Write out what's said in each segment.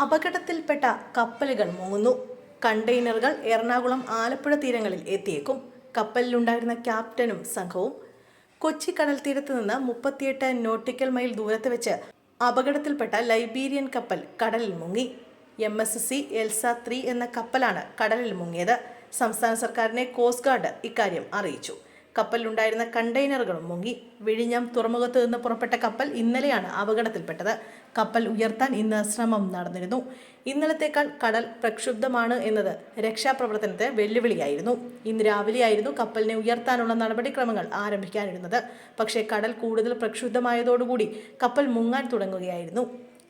അപകടത്തിൽപ്പെട്ട കപ്പലുകൾ മുങ്ങുന്നു. കണ്ടെയ്നറുകൾ എറണാകുളം ആലപ്പുഴ തീരങ്ങളിൽ എത്തിയേക്കും. കപ്പലിലുണ്ടായിരുന്ന ക്യാപ്റ്റനും സംഘവും കൊച്ചി കടൽ തീരത്ത് നിന്ന് മുപ്പത്തിയെട്ട് നോട്ടിക്കൽ മൈൽ ദൂരത്ത് വെച്ച് അപകടത്തിൽപ്പെട്ട ലൈബീരിയൻ കപ്പൽ കടലിൽ മുങ്ങി. M S C Elsa three എന്ന കപ്പലാണ് കടലിൽ മുങ്ങിയത്. സംസ്ഥാന സർക്കാരിനെ കോസ്റ്റ് ഗാർഡ് ഇക്കാര്യം അറിയിച്ചു. കപ്പലിലുണ്ടായിരുന്ന കണ്ടെയ്നറുകളും മുങ്ങി. വിഴിഞ്ഞം തുറമുഖത്ത് നിന്ന് പുറപ്പെട്ട കപ്പൽ ഇന്നലെയാണ് അപകടത്തിൽപ്പെട്ടത്. കപ്പൽ ഉയർത്താൻ ഇന്ന് ശ്രമം നടന്നിരുന്നു. ഇന്നലത്തേക്കാൾ കടൽ പ്രക്ഷുബ്ധമാണ് എന്നത് രക്ഷാപ്രവർത്തനത്തെ വെല്ലുവിളിയായിരുന്നു. ഇന്ന് രാവിലെയായിരുന്നു കപ്പലിനെ ഉയർത്താനുള്ള നടപടിക്രമങ്ങൾ ആരംഭിക്കാനിരുന്നത്. പക്ഷേ കടൽ കൂടുതൽ പ്രക്ഷുബ്ധമായതോടുകൂടി കപ്പൽ മുങ്ങാൻ തുടങ്ങുകയായിരുന്നു.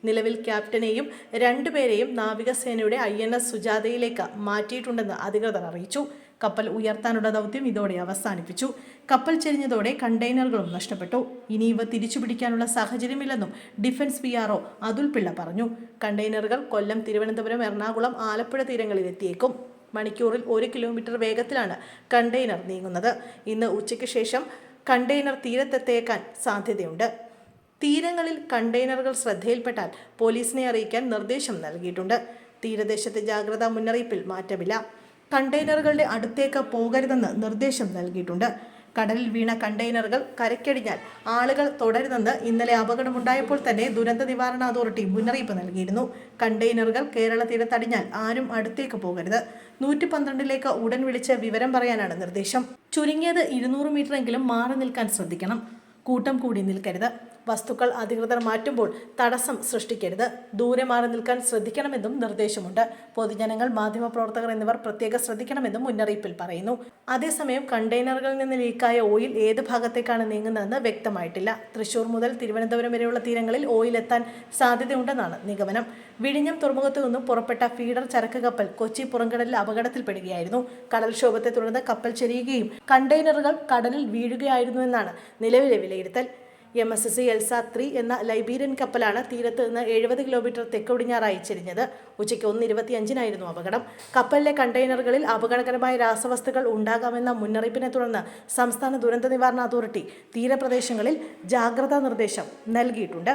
നിലവിൽ ക്യാപ്റ്റനെയും രണ്ടുപേരെയും നാവികസേനയുടെ ഐ എൻ എസ് സുജാതയിലേക്ക് മാറ്റിയിട്ടുണ്ടെന്ന് അധികൃതർ അറിയിച്ചു. കപ്പൽ ഉയർത്താനുള്ള ദൗത്യം ഇതോടെ അവസാനിപ്പിച്ചു. കപ്പൽ ചെരിഞ്ഞതോടെ കണ്ടെയ്നറുകളും നഷ്ടപ്പെട്ടു. ഇനി ഇവ തിരിച്ചുപിടിക്കാനുള്ള സാഹചര്യമില്ലെന്നും defence P RO Atul Pillai പറഞ്ഞു. കണ്ടെയ്നറുകൾ കൊല്ലം തിരുവനന്തപുരം എറണാകുളം ആലപ്പുഴ തീരങ്ങളിൽ എത്തിയേക്കും മണിക്കൂറിൽ ഒരു കിലോമീറ്റർ വേഗത്തിലാണ് കണ്ടെയ്നർ നീങ്ങുന്നത്. ഇന്ന് ഉച്ചയ്ക്ക് ശേഷം കണ്ടെയ്നർ തീരത്തെത്തേക്കാൻ സാധ്യതയുണ്ട്. തീരങ്ങളിൽ കണ്ടെയ്നറുകൾ ശ്രദ്ധയിൽപ്പെട്ടാൽ പോലീസിനെ അറിയിക്കാൻ നിർദ്ദേശം നൽകിയിട്ടുണ്ട്. തീരദേശത്തെ ജാഗ്രതാ മുന്നറിയിപ്പിൽ മാറ്റമില്ല. കണ്ടെയ്നറുകളുടെ അടുത്തേക്ക് പോകരുതെന്ന് നിർദ്ദേശം നൽകിയിട്ടുണ്ട്. കടലിൽ വീണ കണ്ടെയ്നറുകൾ കരയ്ക്കടിഞ്ഞാൽ ആളുകൾ തുടരുതെന്ന് ഇന്നലെ അപകടമുണ്ടായപ്പോൾ തന്നെ ദുരന്ത നിവാരണ അതോറിറ്റി മുന്നറിയിപ്പ് നൽകിയിരുന്നു. കണ്ടെയ്നറുകൾ കേരള തീരത്തടിഞ്ഞാൽ ആരും അടുത്തേക്ക് പോകരുത്. നൂറ്റി പന്ത്രണ്ടിലേക്ക് ഉടൻ വിളിച്ച് വിവരം പറയാനാണ് നിർദ്ദേശം. ചുരുങ്ങിയത് ഇരുന്നൂറ് മീറ്ററെങ്കിലും മാറി നിൽക്കാൻ ശ്രദ്ധിക്കണം. കൂട്ടം കൂടി നിൽക്കരുത്. വസ്തുക്കൾ അധികൃതർ മാറ്റുമ്പോൾ തടസ്സം സൃഷ്ടിക്കരുത്. ദൂരെ മാറി നിൽക്കാൻ ശ്രദ്ധിക്കണമെന്നും നിർദ്ദേശമുണ്ട്. പൊതുജനങ്ങൾ മാധ്യമപ്രവർത്തകർ എന്നിവർ പ്രത്യേകം ശ്രദ്ധിക്കണമെന്നും മുന്നറിയിപ്പിൽ പറയുന്നു. അതേസമയം കണ്ടെയ്നറുകളിൽ നിന്ന് ലീക്കായ ഓയിൽ ഏത് ഭാഗത്തേക്കാണ് നീങ്ങുന്നതെന്ന് വ്യക്തമായിട്ടില്ല. തൃശൂർ മുതൽ തിരുവനന്തപുരം വരെയുള്ള തീരങ്ങളിൽ ഓയിൽ എത്താൻ സാധ്യതയുണ്ടെന്നാണ് നിഗമനം. വിഴിഞ്ഞം തുറമുഖത്തു നിന്നും പുറപ്പെട്ട ഫീഡർ ചരക്ക് കപ്പൽ കൊച്ചി പുറംകടലിൽ അപകടത്തിൽപ്പെടുകയായിരുന്നു. കടൽക്ഷോഭത്തെ തുടർന്ന് കപ്പൽ ചെരിയുകയും കണ്ടെയ്നറുകൾ കടലിൽ വീഴുകയായിരുന്നുവെന്നാണ് നിലവിലെ വിലയിരുത്തൽ. M S S Elsa three എന്ന ലൈബീരിയൻ കപ്പലാണ് തീരത്ത് നിന്ന് എഴുപത് കിലോമീറ്റർ തെക്കുപടിഞ്ഞാറായി ചെരിഞ്ഞത്. ഉച്ചയ്ക്ക് ഒന്ന് ഇരുപത്തിയഞ്ചിനായിരുന്നു അപകടം. കപ്പലിലെ കണ്ടെയ്നറുകളിൽ അപകടകരമായ രാസവസ്തുക്കൾ ഉണ്ടാകാമെന്ന മുന്നറിയിപ്പിനെ തുടർന്ന് സംസ്ഥാന ദുരന്ത നിവാരണ അതോറിറ്റി തീരപ്രദേശങ്ങളിൽ ജാഗ്രതാ നിർദ്ദേശം നൽകിയിട്ടുണ്ട്.